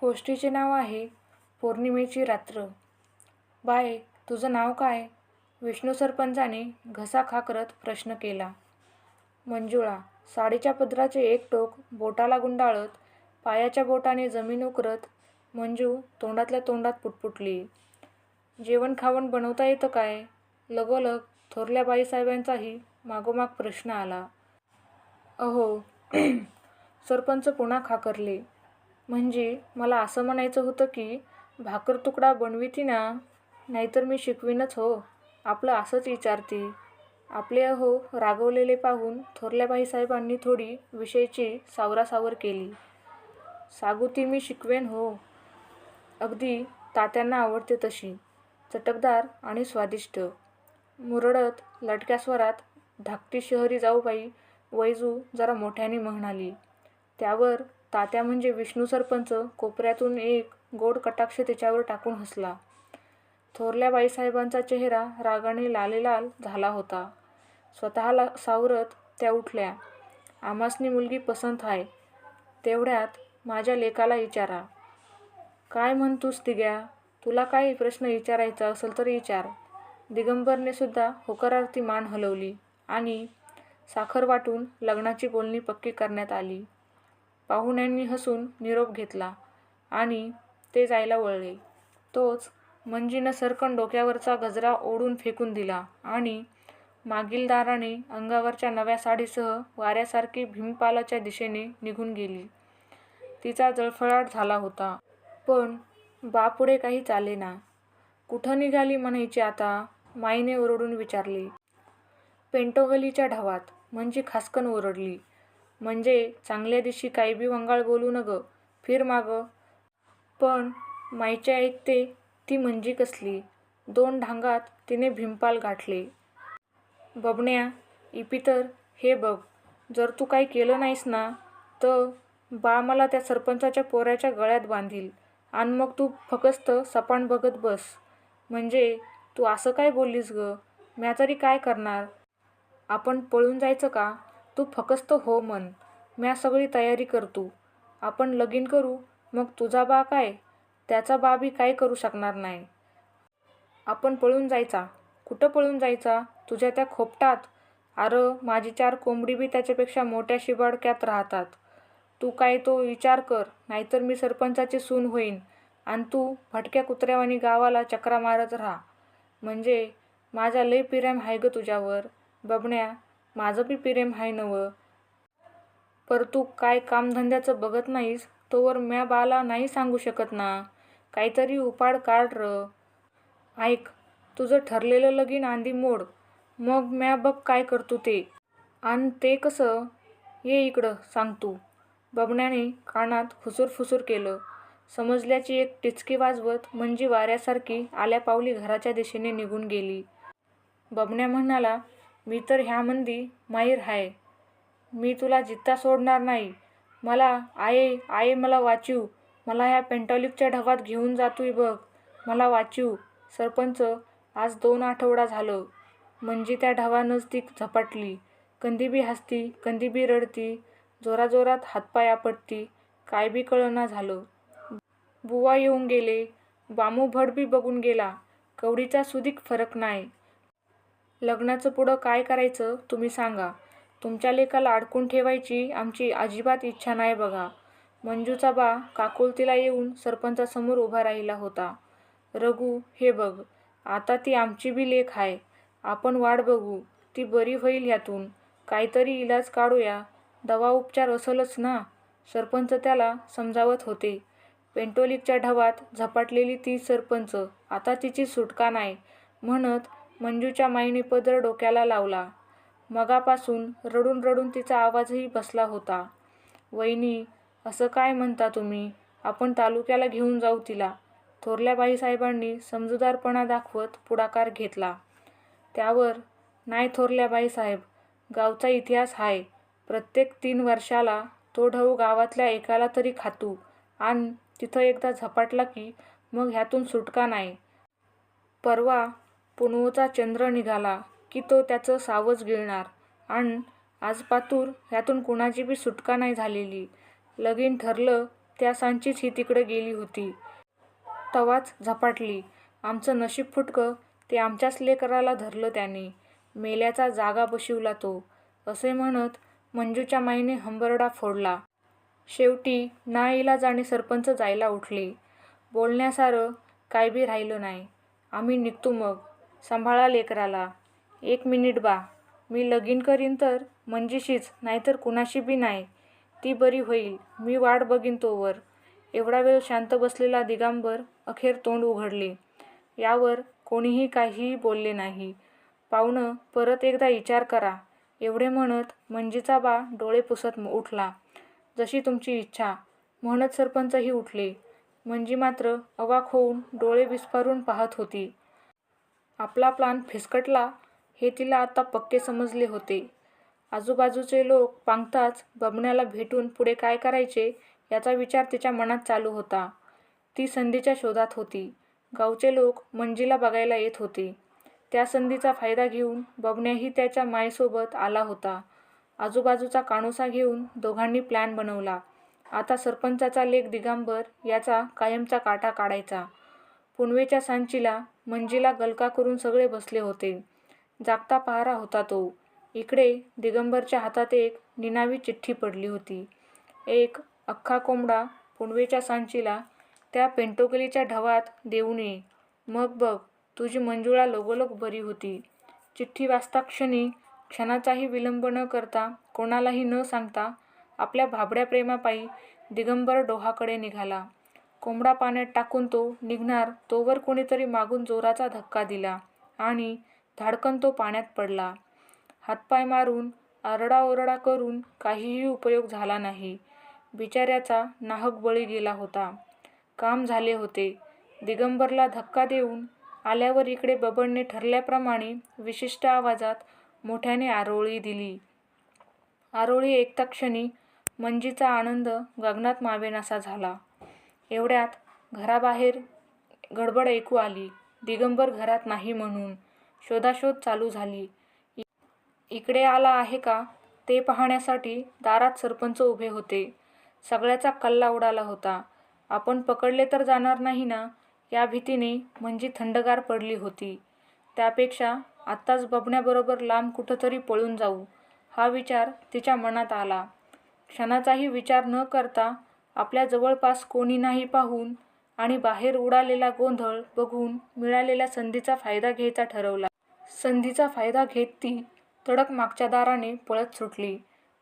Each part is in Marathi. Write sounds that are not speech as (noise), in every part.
गोष्टीचे नाव आहे पौर्णिमेची रात्र. बाय तुझं नाव काय? विष्णू सरपंचाने घसा खाकरत प्रश्न केला. मंजुळा साडीच्या पदराचे एक टोक बोटाला गुंडाळत पायाच्या बोटाने जमीन उकरत मंजू तोंडातल्या तोंडात पुटपुटली. जेवण खावण बनवता येतं काय? लगोलग थोरल्या बाईसाहेबांचाही मागोमाग प्रश्न आला. अहो (clears throat) सरपंच पुन्हा खाकरले. म्हणजे मला असं म्हणायचं होतं की भाकर तुकडा बनविती ना नाहीतर मी शिकवीनच हो. आपलं असंच विचारते. आपले अहो रागवलेले पाहून थोरल्या बाईसाहेबांनी थोडी विषयीची सावरासावर केली. सागुती मी शिकवेन हो. अगदी तात्यांना आवडते तशी. चटकदार आणि स्वादिष्ट. मुरडत लटक्या स्वरात धाकटी शहरी जाऊबाई वैजू जरा मोठ्याने म्हणाली त्यावर तात्या म्हणजे विष्णू सरपंच कोपऱ्यातून एक गोड कटाक्ष तिच्यावर टाकून हसला. थोरल्या बाईसाहेबांचा चेहरा रागाने लालेलाल झाला होता. स्वतःला सावरत त्या उठल्या. आमासनी मुलगी पसंत आहे तेवढ्यात माझ्या लेकाला विचारा काय म्हणतोस दिग्या तुला काही प्रश्न विचारायचा असेल तर विचार दिगंबरने सुद्धा होकारार्थी मान हलवली आणि साखर वाटून लग्नाची बोलणी पक्की करण्यात आली. पाहुण्यांनी हसून निरोप घेतला आणि ते जायला वळले. तोच मंजीनं सरकन डोक्यावरचा गजरा ओढून फेकून दिला आणि मागील दाराने अंगावरच्या नव्या साडीसह वाऱ्यासारखी भीमपालाच्या दिशेने निघून गेली. तिचा जळफळाट झाला होता. पण बापुढे काही चाले ना. कुठं निघाली म्हणायची आता? माईने ओरडून विचारले. पेंटोगलीच्या ढावात. म्हणजे खासकन ओरडली. म्हणजे चांगल्या दिवशी काही बी वंगाळ बोलू न गं फिर माग. पण माईच्या ऐकते ती म्हणजे कसली? दोन ढांगात तिने भीमपाल गाठले. बबण्या इपितर हे बघ जर तू काही केलं नाहीस ना तर बा मला त्या सरपंचाच्या पोऱ्याच्या गळ्यात बांधील आणि मग तू फकस्त सपान बघत बस. म्हणजे तू असं काय बोललीस ग? म्या तरी काय करणार? आपण पळून जायचं का? तू फकस्त हो म्हण म्या सगळी तयारी करतो. आपण लगीन करू. मग तुझा बा काय? त्याचा बा बी काय करू शकणार नाही. आपण पळून जायचा. कुठं पळून जायचा? तुझ्या त्या खोपटात. अरं माझी चार कोंबडी बी त्याच्यापेक्षा मोठ्या शिबाडक्यात राहतात. तू काय तो विचार कर. नाहीतर मी सरपंचाची सून होईन. आणि तू भटक्या कुत्र्यावानी गावाला चक्रा मारत राहा. म्हणजे माझा लय पिरॅम आहे ग तुझ्यावर. बबण्या माझं बी प्रेम आहे नवं. पर तू काय कामधंद्याचं बघत नाहीस तोवर म्या बाला नाही सांगू शकत ना. काहीतरी उपाड काढ र. ऐक तुझं ठरलेलं लगीन आंधी मोड. मग म्या बघ काय करतो ते. आणि ते कसं? ये इकडं सांग तू. बबण्याने कानात फुसूर फुसूर केलं. समजल्याची एक टिचकी वाजवत म्हणजे वाऱ्यासारखी आल्या पावली घराच्या दिशेने निघून गेली. बबण्या म्हणाला मी तर ह्यामंदी माहीर हाय. मी तुला जित्ता सोडणार नाही. मला आये आये मला वाचीव मला ह्या पेंटॉलिकच्या ढवात घेऊन जातोय बघ. मला वाचीव सरपंच आज दोन आठवडा झालं. म्हणजे त्या ढवानंच ती झपाटली. कंदी बी हसती कंदी बी रडती. जोराजोरात हातपाय आपटती काय बी कळना झालं. बुवा येऊन गेले. बामू भट बी बघून गेला. कवडीचा सुदीक फरक नाही. लग्नाचं पुढं काय करायचं तुम्ही सांगा. तुमच्या लेकाला अडकून ठेवायची आमची अजिबात इच्छा नाही बघा. मंजूचा बा काकुलतीला येऊन सरपंचासमोर उभा राहिला होता. रघु हे बघ आता ती आमची बी लेख आहे आपण वाट बघू. ती बरी होईल ह्यातून. काहीतरी इलाज काढूया. दवा उपचार असलच ना? सरपंच त्याला समजावत होते. पेंटोलिकच्या ढवात झपाटलेली ती सरपंच आता तिची सुटका नाही. म्हणत मंजूच्या माईने पदर डोक्याला लावला. मगापासून रडून रडून तिचा आवाजही बसला होता. वहिनी असं काय म्हणता तुम्ही? आपण तालुक्याला घेऊन जाऊ तिला. थोरल्या बाईसाहेबांनी समजूदारपणा दाखवत पुढाकार घेतला. त्यावर नाही थोरल्या बाईसाहेब गावचा इतिहास आहे प्रत्येक तीन वर्षाला तो ढऊ गावातल्या एकाला तरी खातू आणि तिथं एकदा झपाटला की मग ह्यातून सुटका नाही. परवा पुनवचा चंद्र निघाला की तो त्याचं सावज गिळणार. आणि आज पातूर ह्यातून कुणाची बी सुटका नाही झालेली. लगीन ठरलं त्या सांचीच ही तिकडे गेली होती. तवाच झपाटली. आमचं नशीब फुटकं ते आमच्याच लेकराला धरलं त्याने. मेल्याचा जागा बशिवला तो. असे म्हणत मंजूच्या माईने हंबरडा फोडला. शेवटी नाईलाजाने सरपंच जायला उठले. बोलण्यासारं काय बी राहिलं नाही. आम्ही निघतो मग. सांभाळा लेकराला. एक मिनिट बा. मी लगीन करीन तर? मंजीशीच नाहीतर कुणाशी बी नाही. ती बरी होईल. मी वाट बघीन तोवर. एवढा वेळ शांत बसलेला दिगांबर अखेर तोंड उघडले. यावर कोणीही काहीही बोलले नाही. पाहुणं परत एकदा विचार करा. एवढे म्हणत मंजीचा बा डोळे पुसत उठला. जशी तुमची इच्छा. म्हणत सरपंचही उठले. मंजी मात्र अवाक होऊन डोळे विस्फारून पाहत होती. आपला प्लान फिसकटला हे तिला आता पक्के समजले होते. आजूबाजूचे लोक पांगताच बबण्याला भेटून पुढे काय करायचे याचा विचार तिच्या मनात चालू होता. ती संधीच्या शोधात होती. गावचे लोक मंजीला बघायला येत होते. त्या संधीचा फायदा घेऊन बबण्याही त्याच्या मायसोबत आला होता. आजूबाजूचा काणोसा घेऊन दोघांनी प्लॅन बनवला. आता सरपंचाचा लेख दिगंबर याचा कायमचा काटा काढायचा. पुनवेच्या सांचीला मंजीला गलका करून सगळे बसले होते. जागता पहारा होता तो. इकडे दिगंबरच्या हातात एक निनावी चिठ्ठी पडली होती. एक अख्खा कोंबडा पुणवेच्या सांचीला त्या पेंटोकलीच्या ढवात देऊन ये. मग बघ तुझी मंजुळा लगोलग बरी होती. चिठ्ठी वाचता क्षणी क्षणाचाही विलंब न करता कोणालाही न सांगता आपल्या भाबड्या प्रेमापायी दिगंबर डोहाकडे निघाला. कोंबडा पाण्यात टाकून तो निघणार तोवर कोणीतरी मागून जोराचा धक्का दिला आणि धाडकन तो पाण्यात पडला. हातपाय मारून आरडाओरडा करून काहीही उपयोग झाला नाही. बिचाऱ्याचा नाहक बळी गेला होता. काम झाले होते. दिगंबरला धक्का देऊन आल्यावर इकडे बबनने ठरल्याप्रमाणे विशिष्ट आवाजात मोठ्याने आरोळी दिली. आरोळी ऐकता क्षणी मंजीचा आनंद गगनात मावेनासा झाला. एवढ्यात घराबाहेर गडबड ऐकू आली. दिगंबर घरात नाही म्हणून शोधाशोध चालू झाली. इकडे आला आहे का? ते पाहण्यासाठी दारात सरपंच उभे होते. सगळ्याचा कल्ला उडाला होता. आपण पकडले तर जाणार नाही ना? या भीतीने म्हणजे थंडगार पडली होती. त्यापेक्षा आत्ताच बबण्याबरोबर लांब कुठंतरी पळून जाऊ हा विचार तिच्या मनात आला. क्षणाचाही विचार न करता आपल्या जवळपास कोणी नाही पाहून आणि बाहेर उडालेला गोंधळ बघून मिळालेल्या संधीचा फायदा घ्यायचा ठरवला. संधीचा फायदा घेत ती तडक मागच्या दाराने पळत सुटली.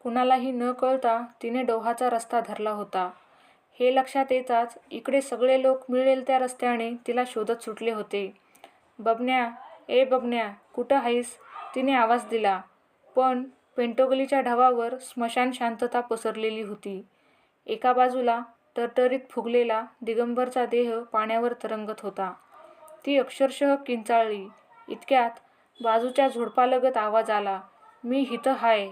कुणालाही न कळता तिने डोहाचा रस्ता धरला होता. हे लक्षात येताच इकडे सगळे लोक मिळेल त्या रस्त्याने तिला शोधत सुटले होते. बबन्या ए बबन्या कुठं आहेस तिने आवाज दिला. पण पेंटोगलीच्या ढवावर स्मशान शांतता पसरलेली होती. एका बाजूला तरतरीत फुगलेला दिगंबरचा देह पाण्यावर तरंगत होता. ती अक्षरशः किंचाळली. इतक्यात बाजूच्या झुडपालगत आवाज आला मी हिथं हाय.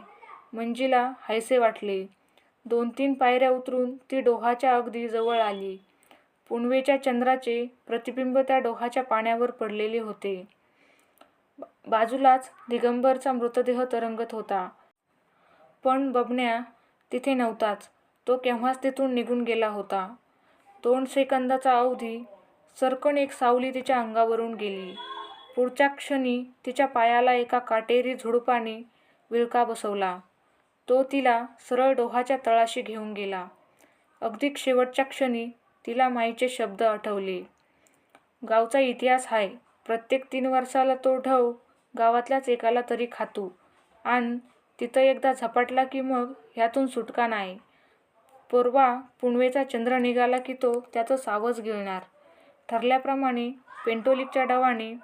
मंजीला हायसे वाटले. दोन तीन पायऱ्या उतरून ती डोहाच्या अगदी जवळ आली. पुणवेच्या चंद्राचे प्रतिबिंब त्या डोहाच्या पाण्यावर पडलेले होते. बाजूलाच दिगंबरचा मृतदेह तरंगत होता. पण बबण्या तिथे नव्हताच. तो केव्हाच तिथून निघून गेला होता. दोन सेकंदाचा अवधी सरकण एक सावली तिच्या अंगावरून गेली. पुढच्या क्षणी तिच्या पायाला एका काटेरी झुडपाने विळका बसवला. तो तिला सरळ डोहाच्या तळाशी घेऊन गेला. अगदी शेवटच्या क्षणी तिला माईचे शब्द आठवले. गावचा इतिहास आहे प्रत्येक तीन वर्षाला तो ढव गावातल्याच एकाला तरी खातो. आणि तिथं एकदा झपाटला की मग ह्यातून सुटका नाही. पूर्वा पुणवेचा चंद्र निघाला की तो त्याचं सावज गिळणार. ठरल्याप्रमाणे पेंटोलिकच्या डावाने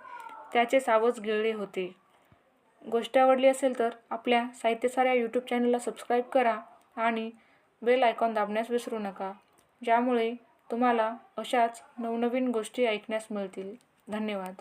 त्याचे सावज गिळले होते. गोष्ट आवडली असेल तर आपल्या साहित्यसाऱ्या यूट्यूब चॅनलला सबस्क्राईब करा आणि बेल आयकॉन दाबण्यास विसरू नका. ज्यामुळे तुम्हाला अशाच नवनवीन गोष्टी ऐकण्यास मिळतील. धन्यवाद.